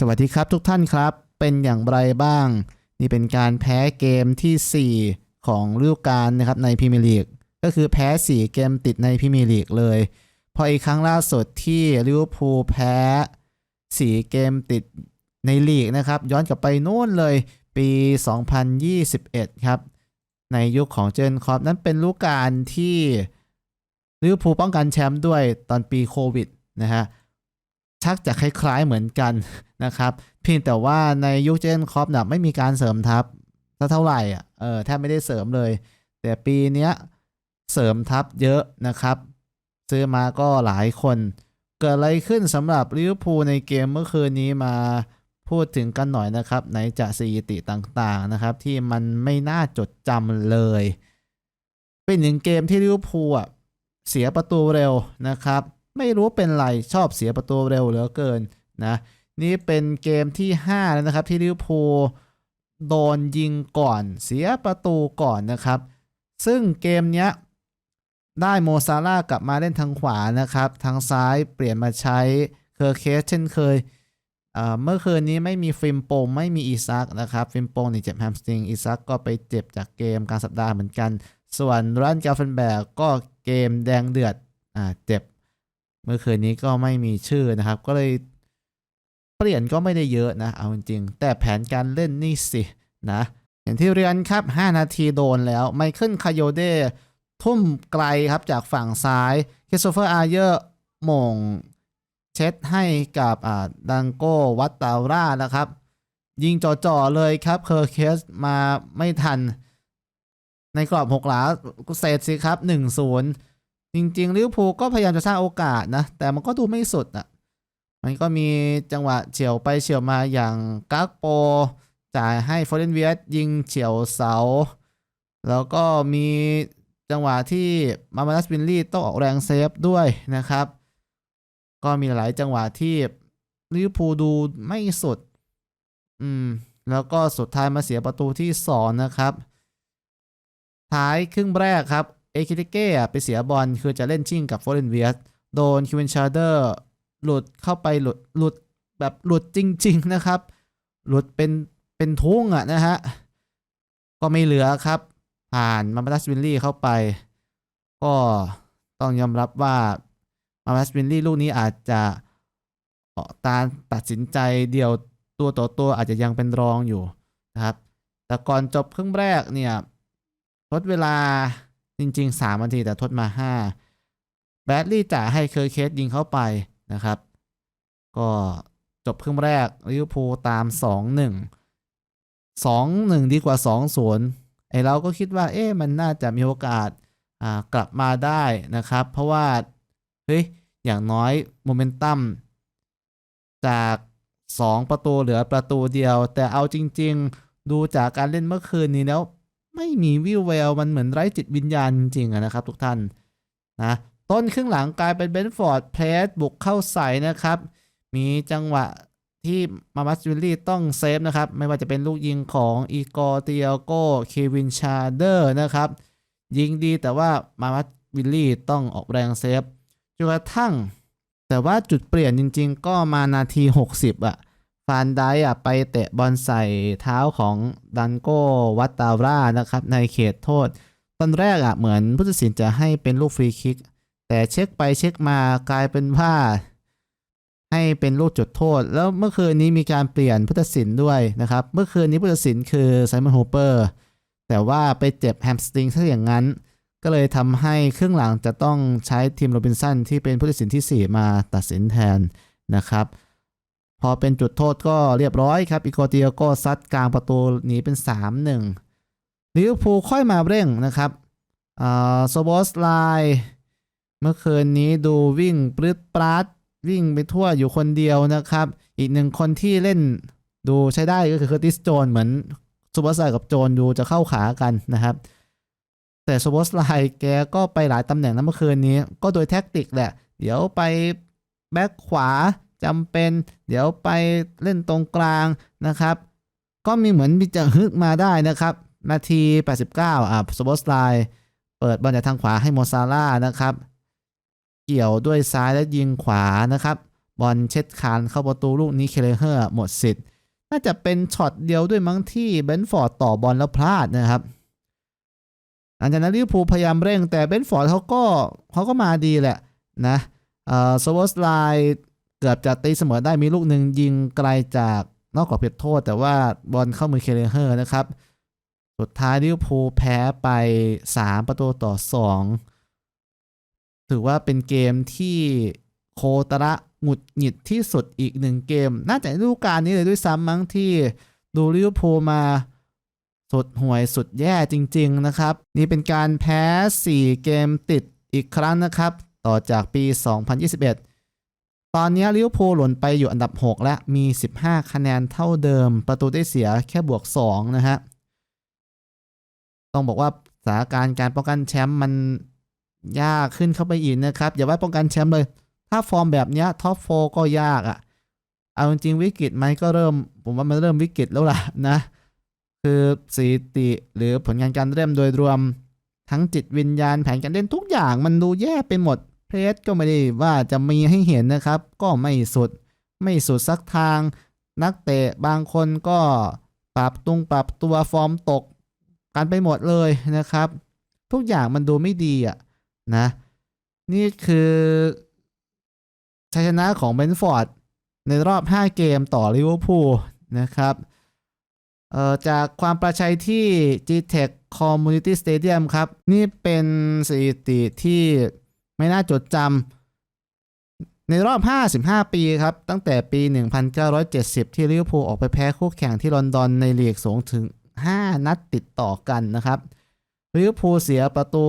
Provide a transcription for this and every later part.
สวัสดีครับทุกท่านครับ เป็นอย่างไรบ้าง นี่เป็นการแพ้เกมทีสี่ 4 ของฤดูกาลนะครับในพรีเมียร์ลีกก็คือแพ้ 4 เกมติดในพรีเมียร์ลีกเลย พออีกครั้งล่าสุดที่ลิเวอร์พูลแพ้ 4 เกมติดในลีกนะครับ ย้อนกลับไปนู่นเลยปี 2021 ครับ ในยุคของเจนคอปนั้นเป็นฤดูกาลที่ลิเวอร์พูลป้องกันแชมป์ด้วยตอนปีโควิดนะฮะชักจะคล้ายๆเหมือนกัน นะครับเพียงแต่ว่าในยุคเจนคอปนะไม่มีการเสริมทัพเท่าไหร่อะเออแทบไม่ได้เสริมเลย แต่ปีเนี้ยเสริมทัพเยอะนะครับ ซื้อมาก็หลายคน เกิดอะไรขึ้นสำหรับลิเวอร์พูลในเกมเมื่อคืนนี้มาพูดถึงกันหน่อยนะครับ ไหนจะสถิติต่างๆนะครับ ที่มันไม่น่าจดจำเลย เป็นหนึ่งเกมที่ลิเวอร์พูลอะเสียประตูเร็วนะครับ ไม่รู้เป็นไรชอบเสียประตูเร็วเหลือเกินนะ นี่เป็นเกมที่ 5 แล้วนะครับ ที่ลิเวอร์พูลโดนยิงก่อนเสียประตูก่อนนะครับ ซึ่งเกมเนี้ยได้โมซาร่ากลับมาเล่นทางขวานะครับ ทางซ้ายเปลี่ยนมาใช้เคอร์เคสเช่นเคยเมื่อคืนนี้ไม่มีฟิล์มโปงไม่มีอีซักนะครับ ฟิล์มโปงนี่เจ็บแฮมสตริงอีซักก็ไปเจ็บจากเกมกลางสัปดาห์เหมือนกัน ส่วนรันกาเฟนแบกก็เกมแดงเดือดอเจ็บ เมื่อคืนนี้ก็ไม่มีชื่อนะครับ ก็เลย เปลี่ยนก็ไม่ได้เยอะนะ เอาจริงๆแต่แผนการเล่นนี่สินะ อย่างที่เรียนครับ 5 นาทีโดนแล้วไมเคิลคาโยเดทุ่มไกลครับจากฝั่งซ้ายคริสโตเฟอร์อาเยอร์มงเช็ดให้กับดังโกวัตตาร่านะครับ ยิงจ่อๆเลยครับเคอร์เคสมาไม่ทัน ในกรอบหกหลาเศษสิครับ 1-0 จริงๆลิเวอร์พูลก็พยายามจะสร้างโอกาสนะ แต่มันก็ดูไม่สุดอะ มันก็มีจังหวะเฉียวไปเฉียวมาอย่างกักโป จ่ายให้ฟอร์เรนเวียสยิงเฉียวเสา แล้วก็มีจังหวะที่มามานัสบินลี่ต้องออกแรงเซฟด้วยนะครับ ก็มีหลายจังหวะที่ลิเวอร์พูลดูไม่สุด อืม แล้วก็สุดท้ายมาเสียประตูที่สองนะครับ ท้ายครึ่งแรกครับ เอคิเตเก้ไปเสียบอลคือจะเล่นชิ่งกับฟอร์เรนเวียส โดนคิวเวนชาร์เดอร์ หลุดเข้าไปหลุดหลุดแบบหลุดจริง ๆนะครับ หลุดเป็นเป็นทุ่งอะนะฮะก็ไม่เหลือครับ ผ่านมามาสวินลี่เข้าไป ก็ต้องยอมรับว่ามามาสวินลี่ลูกนี้อาจจะตาตัดสินใจเดียวตัวต่อตัวอาจจะยังเป็นรองอยู่นะครับ แต่ก่อนจบครึ่งแรกเนี่ยทดเวลาจริง ๆ 3 นาทีแต่ทดมา 5 แบดลี่จ่ายให้เคอร์เคสยิงเข้าไป นะครับ ก็จบครึ่งแรกลิเวอร์พูลตาม 2-1 2-1 ดีกว่า 2-0 ไอเราก็คิดว่า เอ๊ะมันน่าจะมีโอกาสกลับมาได้นะครับ เพราะว่า เฮ้ย อย่างน้อยโมเมนตัมจาก 2 ประตูเหลือประตูเดียว แต่เอาจริง ๆ ดูจากการเล่นเมื่อคืนนี้แล้ว ไม่มีวิวแววมันเหมือนไร้จิตวิญญาณจริงๆนะครับทุกท่านนะ ต้นครึ่งหลังกลายเป็นเบนฟอร์ดเพลสบุกเข้าใส่นะครับ มีจังหวะที่มามัสวิลลี่ต้องเซฟนะครับ ไม่ว่าจะเป็นลูกยิงของอีกอร์เตียโกเควินชาเดอร์นะครับ ยิงดีแต่ว่ามามัสวิลลี่ต้องออกแรงเซฟจนกระทั่ง แต่ว่าจุดเปลี่ยนจริง ๆ ก็มานาที 60 อะ ฟานไดอะไปเตะบอลใส่เท้าของดันโกวัตตาร่านะครับ ในเขตโทษ ตอนแรกอะเหมือนผู้ตัดสินจะให้เป็นลูกฟรีคิก แต่เช็คไปเช็คมากลายเป็นว่า ให้เป็นลูกจุดโทษ แล้วเมื่อคืนนี้มีการเปลี่ยนผู้ตัดสินด้วยนะครับ เมื่อคืนนี้ผู้ตัดสินคือไซมอนโฮเปอร์แต่ว่าไปเจ็บแฮมสตริงถ้าอย่างนั้น ก็เลยทำให้ครึ่งหลังจะต้องใช้ทีมโรบินสันที่เป็นผู้ตัดสินที่ 4 มาตัดสินแทนนะครับพอเป็นจุดโทษก็เรียบร้อยครับ อีโกเตียก็ซัดกลางประตูหนีเป็น 3-1ลิเวอร์พูลค่อยมาเร่งนะครับอ่าโซบอสไล เมื่อคืนนี้ดูวิ่งปลื้ดปราดวิ่งไปทั่วอยู่คนเดียวนะครับ อีกหนึ่งคนที่เล่นดูใช้ได้ก็คือเคอร์ติสโจนเหมือนซูเปอร์ไซกับโจนดูจะเข้าขากันนะครับ แต่ซูเปอร์ไลแกก็ไปหลายตำแหน่งนะเมื่อคืนนี้ ก็โดยแท็กติกแหละ เดี๋ยวไปแบ็คขวาจำเป็น เดี๋ยวไปเล่นตรงกลางนะครับ ก็มีเหมือนมีจะฮึกมาได้นะครับ นาที 89 อะซูเปอร์ไลเปิดบอลจากทางขวาให้โมซาร่านะครับ เกี่ยวด้วยซ้ายและยิงขวานะครับบอลเช็ดคานเข้าประตูลูกนี้เคเลเฮอร์หมดสิทธิ์ น่าจะเป็นช็อตเดียวด้วยมั้งที่เบนฟอร์ดต่อบอลแล้วพลาดนะครับหลังจากนั้นลิเวอร์พูลพยายามเร่งแต่เบนฟอร์ดเขาก็เขาก็มาดีแหละนะเอ่อโซวอสไลเกือบจะตีเสมอได้มีลูกหนึ่งยิงไกลจากนอกกรอบเขตโทษ แต่ว่าบอลเข้ามือเคเลเฮอร์นะครับ สุดท้ายลิเวอร์พูลแพ้ไป 3 ประตูต่อ 2 ถือว่าเป็นเกมที่โคตระหงุดหงิดที่สุดอีกหนึ่งเกม น่าจะฤดูกาลนี้เลยด้วยซ้ำมั้งที่ดูลิเวอร์พูลมาสุดห่วยสุดแย่จริง ๆ นะครับ นี่เป็นการแพ้ 4 เกมติดอีกครั้งนะครับ ต่อจากปี 2021 ตอนนี้ลิเวอร์พูลหล่นไปอยู่อันดับ 6 และมี 15 คะแนนเท่าเดิม ประตูได้เสียแค่บวก 2 นะฮะ ต้องบอกว่าสถานการณ์การป้องกันแชมป์มัน ยากขึ้นเข้าไปอีกนะครับ อย่าไว่าป้องกันแชมป์เลย ถ้าฟอร์มแบบนี้ท็อปโฟก็ยากอะ่ะ เอาจริงวิกฤตไหมก็เริ่ม ผมว่ามันเริ่มวิกฤตแล้วล่ะนะ คือสถิติหรือผลงานการเล่นโดยรวม ทั้งจิตวิญญาณแผนการเล่นทุกอย่างมันดูแย่ไปหมด เพรสก็ไม่ได้ว่าจะมีให้เห็นนะครับ ก็ไม่สุด ไม่สุดสักทาง นักเตะบางคนก็ปรับตุงปรับตัวฟอร์มตก กันไปหมดเลยนะครับ ทุกอย่างมันดูไม่ดีอะ นะ นี่คือชัยชนะของเบนฟอร์ดในรอบ 5 เกมต่อลิเวอร์พูลนะครับจากความประชัยที่ G-Tech Community Stadium ครับ นี่เป็นสถิติที่ไม่น่าจดจำในรอบ 55 ปีครับ ตั้งแต่ปี 1970 ที่ลิเวอร์พูลออกไปแพ้คู่แข่งที่ลอนดอนในลีกสูงถึง 5 นัดติดต่อกันนะครับลิเวอร์พูลเสียประตู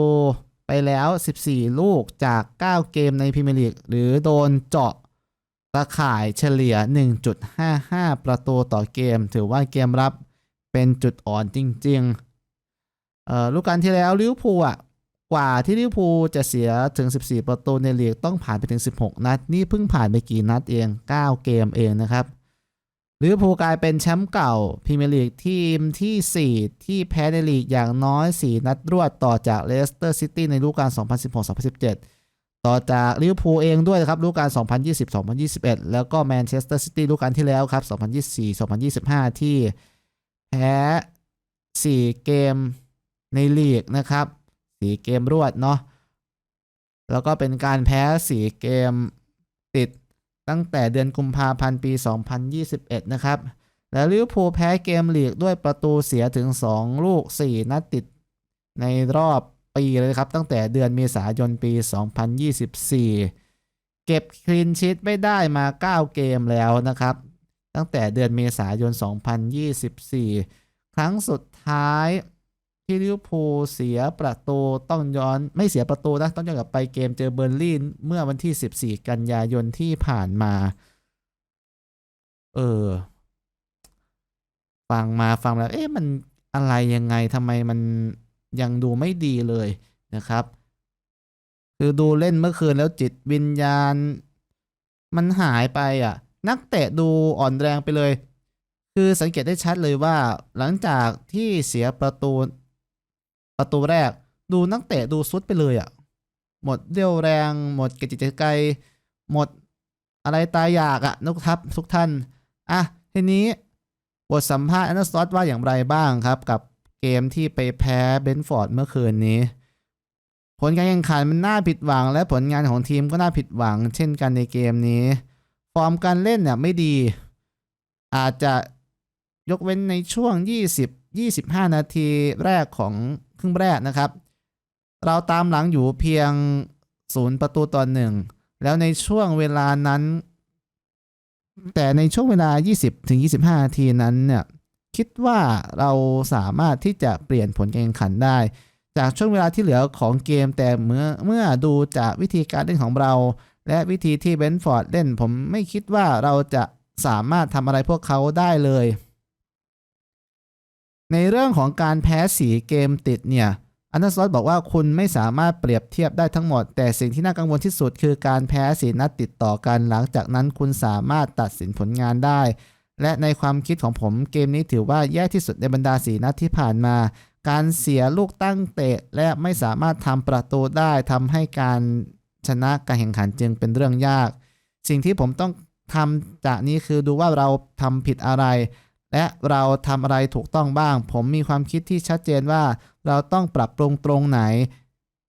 ไปแล้ว 14 ลูกจาก 9 เกมในพรีเมียร์ลีกหรือโดนเจาะตะข่ายเฉลี่ย 1.55 ประตูต่อเกม ถือว่าเกมรับเป็นจุดอ่อนจริงๆเอ่อลูกการที่แล้วลิเวอร์พูลอะกว่าที่ลิเวอร์พูลจะเสียถึง 14 ประตูในลีกต้องผ่านไปถึง 16 นัด นี่เพิ่งผ่านไปกี่นัดเอง 9 เกมเองนะครับ ลิเวอร์พูลกลายเป็นแชมป์เก่าพรีเมียร์ลีกทีมทีสี่ 4 ที่แพ้ในลีกอย่างน้อย 4 นัดรวดต่อจากเลสเตอร์ซิตี้ในฤดูกาล 2016-2017 ต่อจากลิเวอร์พูลเองด้วยครับฤดูกาล 2020-2021 แล้วก็แมนเชสเตอร์ซิตี้ฤดูกาลที่แล้วครับ 2024-2025 ที่แพ้ 4 เกมในลีกนะครับ 4 เกมรวดเนาะแล้วก็เป็นการแพ้ 4 เกมติด ตั้งแต่เดือนกุมภาพันธ์ปี 2021 นะครับ แล้วลิเวอร์พูลแพ้เกมลีกด้วยประตูเสียถึง 2 ลูก 4 นัดติดในรอบปีเลยครับ ตั้งแต่เดือนเมษายนปี 2024 เก็บคลีนชีตไม่ได้มา 9 เกมแล้วนะครับ ตั้งแต่เดือนเมษายน 2024 ครั้งสุดท้าย ที่ลิเวอร์พูลเสียประตูต้องย้อนไม่เสียประตูนะ ต้องย้อนกลับไปเกมเจอเบอร์ลินเมื่อวันที่ 14 กันยายนที่ผ่านมา เออ ฟังมาฟังแล้ว เอ๊ะมันอะไรยังไงทำไมมันยังดูไม่ดีเลยนะครับ คือดูเล่นเมื่อคืนแล้วจิตวิญญาณ มันหายไปอะ นักเตะดูอ่อนแรงไปเลย คือสังเกตได้ชัดเลยว่า หลังจากที่เสียประตู ประตูแรก ดูนักเตะดูซุดไปเลยอะ หมดเรี่ยวแรง หมดกระจิตกระใจหมดอะไรตายอยากอะนุกทัพทุกท่าน อะ ทีนี้บทสัมภาษณ์แอนเดอร์สตอตว่าอย่างไรบ้างครับ กับเกมที่ไปแพ้เบนฟอร์ดเมื่อคืนนี้ ผลการแข่งขันมันน่าผิดหวัง และผลงานของทีมก็น่าผิดหวัง เช่นกันในเกมนี้ ฟอร์มการเล่นเนี่ยไม่ดี อาจจะยกเว้นในช่วง 20 25 นาทีแรกของครึ่งแรกนะครับ เราตามหลังอยู่เพียงศูนย์ประตูต่อหนึ่งแล้วในช่วงเวลานั้น แต่ในช่วงเวลา 20 ถึง 25 นาทีนั้นเนี่ยคิดว่าเราสามารถที่จะเปลี่ยนผลการแข่งขันได้ จากช่วงเวลาที่เหลือของเกมแต่เมื่อเมื่อดูจากวิธีการเล่นของเรา และวิธีที่เบนฟอร์ดเล่นผมไม่คิดว่าเราจะสามารถทำอะไรพวกเขาได้เลย ในเรื่องของการแพ้สีเกมติดเนี่ยอันเดอสลอตบอกว่าคุณไม่สามารถเปรียบเทียบได้ทั้งหมด แต่สิ่งที่น่ากังวลที่สุดคือการแพ้สีนัดติดต่อกัน หลังจากนั้นคุณสามารถตัดสินผลงานได้ และในความคิดของผมเกมนี้ถือว่าแย่ที่สุดในบรรดาสีนัดที่ผ่านมา การเสียลูกตั้งเตะ และไม่สามารถทำประตูได้ทำให้การชนะการแข่งขันจึงเป็นเรื่องยาก สิ่งที่ผมต้องทำจากนี้คือดูว่าเราทำผิดอะไร และเราทำอะไรถูกต้องบ้าง ผมมีความคิดที่ชัดเจนว่า เราต้องปรับปรุงตรงไหน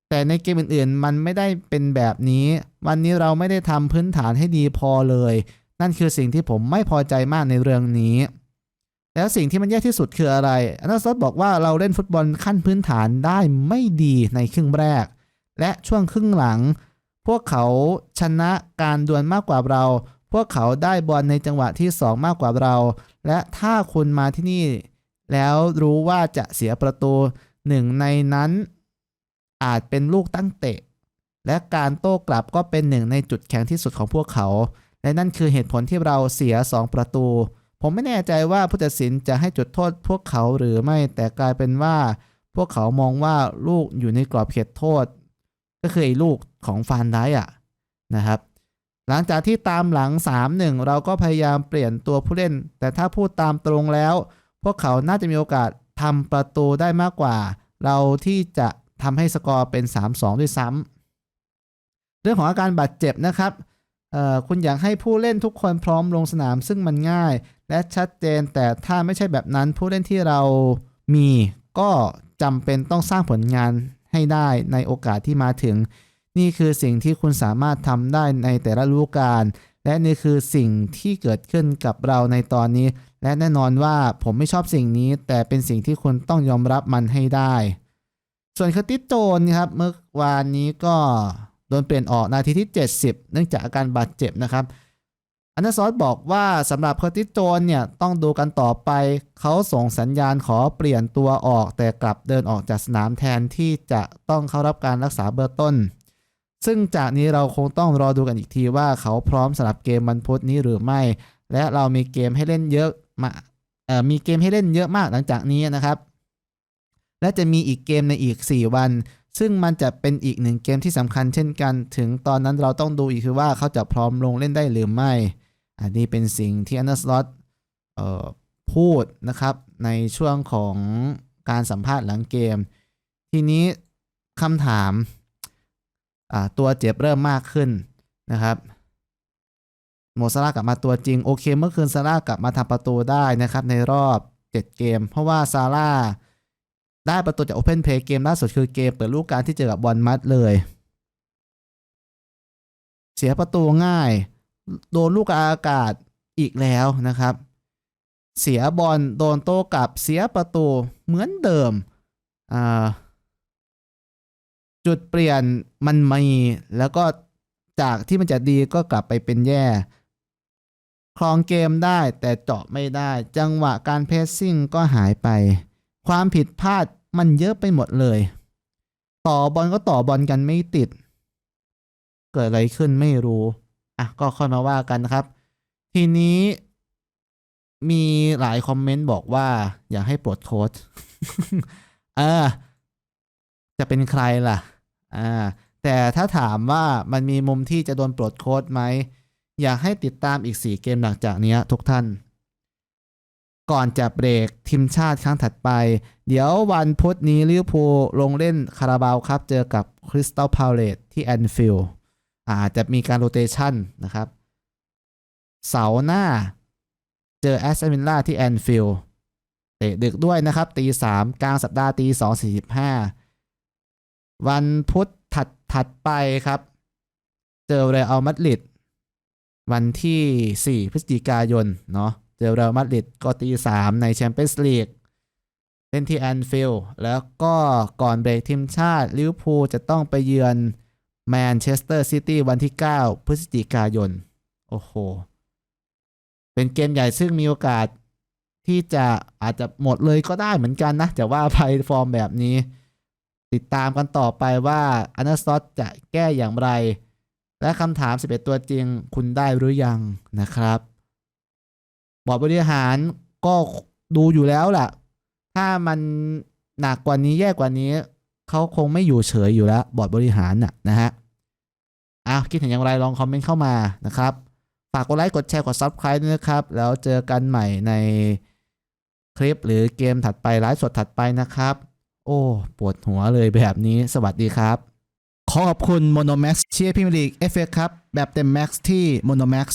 แต่ในเกมอื่นๆ มันไม่ได้เป็นแบบนี้ วันนี้เราไม่ได้ทำพื้นฐานให้ดีพอเลย นั่นคือสิ่งที่ผมไม่พอใจมากในเรื่องนี้ แล้วสิ่งที่มันแย่ที่สุดคืออะไรอันาซอสบอกว่าเราเล่นฟุตบอลขั้นพื้นฐานได้ไม่ดีในครึ่งแรก และช่วงครึ่งหลัง พวกเขาชนะการดวลมากกว่าเรา พวกเขาได้บอลในจังหวะที่ 2 มากกว่าเรา และถ้าคุณมาที่นี่ แล้วรู้ว่าจะเสียประตูหนึ่งในนั้น อาจเป็นลูกตั้งเตะ และการโต้กลับก็เป็นหนึ่งในจุดแข็งที่สุดของพวกเขา และนั่นคือเหตุผลที่เราเสีย 2 ประตู ผมไม่แน่ใจว่าผู้ตัดสินจะให้จุดโทษพวกเขาหรือไม่แต่กลายเป็นว่า พวกเขามองว่าลูกอยู่ในกรอบเขตโทษ ก็คือไอ้ลูกของฟานได้อะนะครับ หลังจากที่ตามหลัง 3-1 เราก็พยายามเปลี่ยนตัวผู้เล่น แต่ถ้าพูดตามตรงแล้ว พวกเขาน่าจะมีโอกาสทำประตูได้มากกว่า เราที่จะทำให้สกอร์เป็น 3-2 ด้วยซ้ำเรื่องของอาการบาดเจ็บนะครับคุณอยากให้ผู้เล่นทุกคนพร้อมลงสนามซึ่งมันง่าย และชัดเจนแต่ถ้าไม่ใช่แบบนั้นผู้เล่นที่เรามีก็จำเป็นต้องสร้างผลงานให้ได้ในโอกาสที่มาถึง นี่คือสิ่งที่คุณสามารถทำได้ในแต่ละฤดูกาลและนี่คือสิ่งที่เกิดขึ้นกับเราในตอนนี้ และแน่นอนว่าผมไม่ชอบสิ่งนี้ แต่เป็นสิ่งที่คุณต้องยอมรับมันให้ได้ ส่วนคติสโจนครับเมื่อวานนี้ก็โดนเปลี่ยนออกนาทีที่ 70 เนื่องจากอาการบาดเจ็บนะครับอันดอร์ซอสบอกว่าสำหรับคติสโจนเนี่ยต้องดูกันต่อไป เขาส่งสัญญาณขอเปลี่ยนตัวออก แต่กลับเดินออกจากสนามแทนที่จะต้องเข้ารับการรักษาเบื้องต้น ซึ่งจากนี้เราคงต้องรอดูกันอีกทีว่าเขาพร้อมสำหรับเกมวันพุธนี้หรือไม่ และเรามีเกมให้เล่นเยอะมาเอ่อมีเกมให้เล่นเยอะมากหลังจากนี้นะครับ และจะมีอีกเกมในอีก 4 วัน ซึ่งมันจะเป็นอีกหนึ่งเกมที่สำคัญเช่นกัน ถึงตอนนั้นเราต้องดูอีกคือว่าเขาจะพร้อมลงเล่นได้หรือไม่ อันนี้เป็นสิ่งที่อันเดอร์สล็อตเอ่อพูดนะครับในช่วงของการสัมภาษณ์หลังเกม ทีนี้คำถาม ตัวเจ็บเริ่มมากขึ้นนะครับโมซาร่ากลับมาตัวจริง โอเค เมื่อคืนซาร่ากลับมาทำประตูได้นะครับ ในรอบ 7 เกม เพราะว่าซาร่าได้ประตูจาก Open Play เกมล่าสุดคือเกมเปิดลูกการที่เจอกับบอลมัดเลย เสียประตูง่าย โดนลูกอากาศอีกแล้วนะครับ เสียบอลโดนโต้กลับเสียประตูเหมือนเดิมอ่า จุดเปลี่ยนมันมีแล้วก็จากที่มันจะดีก็กลับไปเป็นแย่ครองเกมได้แต่เจาะไม่ได้ จังหวะการเพสซิ่งก็หายไป ความผิดพลาดมันเยอะไปหมดเลย ต่อบอลก็ต่อบอลกันไม่ติด เกิดอะไรขึ้นไม่รู้ อะ ก็ค่อยมาว่ากันนะครับ ทีนี้มีหลายคอมเมนต์บอกว่า อยากให้ปลดโค้ดเออจะเป็นใครล่ะ อ่าแต่ถ้าถามว่ามันมีมุมที่จะโดนปลดโค้ดไหม อยากให้ติดตามอีก 4 เกมหลังจากเนี้ยทุกท่าน ก่อนจะเบรกทีมชาติครั้งถัดไป เดี๋ยววันพุธนี้ลิเวอร์พูลลงเล่นคาราบาวครับ เจอกับคริสตัลพาวเลตที่แอนฟิลด์อาจจะมีการโรเตชันนะครับ เสาหน้า เจอแอสตันวิลล่าที่แอนฟิลด์เตะดึกด้วยนะครับตีสามกลางสัปดาห์ตีสองสี่สิบห้า วันพุธถัดถัดไปครับ เจอเรอัลมาดริดวันที่ 4 พฤศจิกายนเนาะเจอเรอัลมาดริดก็ตีสามในแชมเปี้ยนส์ลีกเล่นที่แอนฟิลด์แล้วก็ก่อนเบรกทีมชาติลิเวอร์พูลจะต้องไปเยือนแมนเชสเตอร์ซิตี้วันที่ 9 พฤศจิกายน โอ้โห เป็นเกมใหญ่ซึ่งมีโอกาสที่จะอาจจะหมดเลยก็ได้เหมือนกันนะ แต่ว่าไปฟอร์มแบบนี้ ติดตามกันต่อไปว่าอันเดอร์สตอตจะแก้อย่างไร และคำถาม 11 ตัวจริงคุณได้หรือยังนะครับ บอร์ดบริหารก็ดูอยู่แล้วล่ะ ถ้ามันหนักกว่านี้แย่กว่านี้ เขาคงไม่อยู่เฉยอยู่แล้ว บอร์ดบริหารน่ะนะฮะอ้าวคิดเห็นอย่างไรลองคอมเมนต์เข้ามานะครับ ฝากกดไลค์กดแชร์กด Subscribe ด้วยนะครับ แล้วเจอกันใหม่ในคลิปหรือเกมถัดไปไลฟ์สดถัดไปนะครับ โอ้ปวดหัวเลยแบบนี้สวัสดีครับ ขอขอบคุณ Monomax เชียร์พิมลีกเอฟเอครับแบบเต็มแม็กซ์ที่ Monomax